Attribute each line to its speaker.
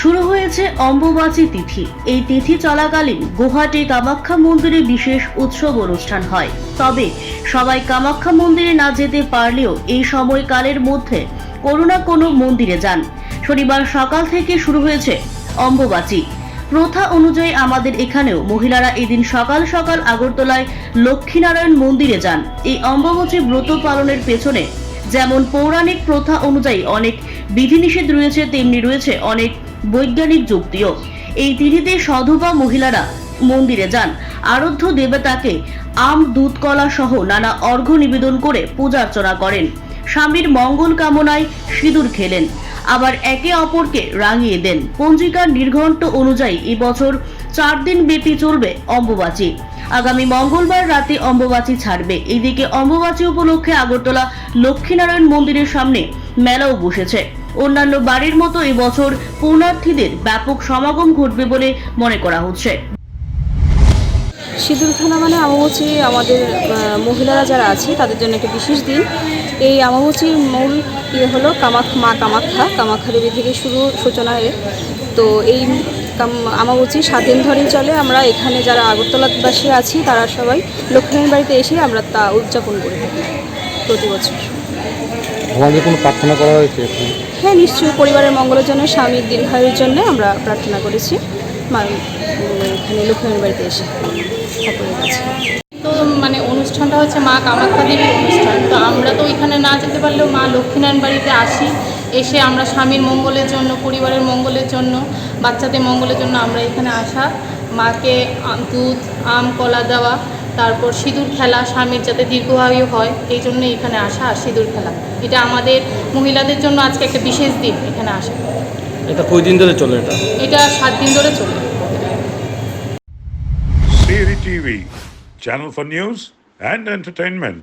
Speaker 1: শুরু হয়েছে অম্বুবাচী তিথি। এই তিথি চলাকালীন গুহাটি কামাখ্যা মন্দিরে বিশেষ উৎসব অনুষ্ঠান হয়। তবে সবাই কামাখ্যা মন্দিরে না যেতে পারলেও এই সময়কালের মধ্যে কোনো না কোনো মন্দিরে যান। শনিবার সকাল থেকে শুরু হয়েছে অম্বুবাচী। প্রথা অনুযায়ী আমাদের এখানেও মহিলারা এদিন সকাল সকাল আগরতলায় লক্ষ্মীনারায়ণ মন্দিরে যান। এই অম্বুবাচী ব্রত পালনের পেছনে যেমন পৌরাণিক প্রথা অনুযায়ী অনেক বিধিনিষেধ রয়েছে, তেমনি রয়েছে অনেক বৈজ্ঞানিক যুক্তিও। এই তিথিতে সধবা মহিলারা মন্দিরে যান। আরাধ্য দেবতাকে আম, দুধ, কলা সহ নানা অর্ঘ্য নিবেদন করে পূজা অর্চনা করেন। স্বামীর মঙ্গল কামনায় সিঁদুর খেলেন। আবার একে অপরকে রাঙিয়ে দেন। পঞ্জিকার নির্ঘণ্ট অনুযায়ী এবছর চার দিন ব্যাপী চলবে অম্বুবাচী। আগামী মঙ্গলবার রাতে অম্বুবাচী ছাড়বে। এইদিকে অম্বুবাচী উপলক্ষে আগরতলা লক্ষ্মীনারায়ণ মন্দিরের সামনে মেলাও বসেছে। অন্যান্য বাড়ির মতো এবছর পূর্ণার্থীদের ব্যাপক সমাগম ঘটবে বলে মনে করা হচ্ছে।
Speaker 2: সিঁদুরখানা মানে আমাবুচি আমাদের মহিলারা যারা আছে, তাদের জন্য একটা বিশেষ দিন। এই আমাবুচির মূল ইয়ে হলো কামাখ, মা কামাখ্যা। কামাখ্যা দেবী থেকে শুরু সূচনা এর। তো এই আমাবুচি সাত দিন ধরেই চলে। আমরা এখানে যারা আগরতলাবাসী আছি, তারা সবাই লক্ষ্মীর বাড়িতে এসে আমরা তা উদযাপন করে থাকি প্রতি বছর।
Speaker 3: আমাদের কোনো প্রার্থনা করা হয়েছে
Speaker 2: হ্যাঁ নিশ্চয়ই পরিবারের মঙ্গলের জন্য স্বামীর দীর্ঘায়ুর জন্য আমরা প্রার্থনা করেছি। মা এখানে লক্ষ্মীর বাড়িতে এসে সকলের কাছে।
Speaker 4: তো মানে অনুষ্ঠানটা হচ্ছে মা কামাখ্যা দেবীর অনুষ্ঠান। তো আমরা তো ওইখানে না যেতে পারলেও মা লক্ষ্মীনারায়ণ বাড়িতে আসি। এসে আমরা স্বামীর মঙ্গলের জন্য পরিবারের মঙ্গলের জন্য বাচ্চাদের মঙ্গলের জন্য আমরা এখানে আসা। মাকে দুধ আম কলা দেওয়া তারপর সিঁদুর খেলা স্বামীর যাতে দীর্ঘায়ু হয় এই জন্য এখানে আসা আর সিঁদুর খেলা। এটা আমাদের মহিলাদের জন্য আজকে একটা বিশেষ দিন এখানে আসা।
Speaker 3: এটা কই দিন ধরে চলে এটা?
Speaker 4: এটা সাত দিন ধরে চলে।
Speaker 5: TV channel for news and entertainment.